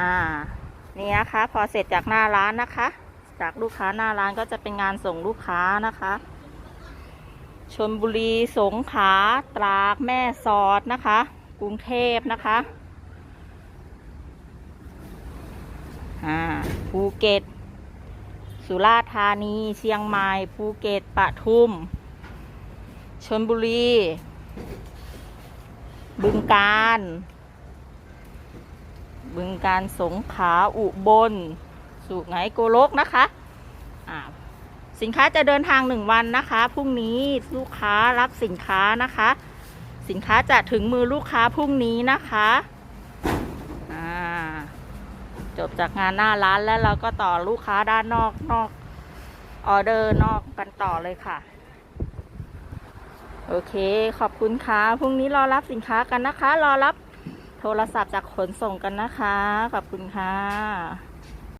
อ่า นี่นะคะ พอเสร็จจากหน้าร้านนะคะ จากลูกค้าหน้าร้านก็จะเป็นงานส่งลูกค้านะคะชนบุรีสงขลาตรากแม่สอดนะคะ กรุงเทพนะคะอ่าภูเก็ต สุราษฎร์ธานี เชียงใหม่ ภูเก็ตปทุม ชนบุรี บึงกาฬ บึงการสงขาอุบล สุไหงโกโลกนะคะสินค้าจะเดินทางหนึ่งวันนะคะพรุ่งนี้ลูกค้ารับสินค้านะคะ สินค้าจะถึงมือลูกค้าพรุ่งนี้นะคะจบจากงานหน้าร้านแล้วเราก็ต่อลูกค้าด้านนอกนอกออเดอร์นอกกันต่อเลยค่ะ โอเค ขอบคุณค่ะ พรุ่งนี้รอรับสินค้ากันนะคะ รอรับ โทรศัพท์จากขนส่งกันนะคะ ขอบคุณค่ะ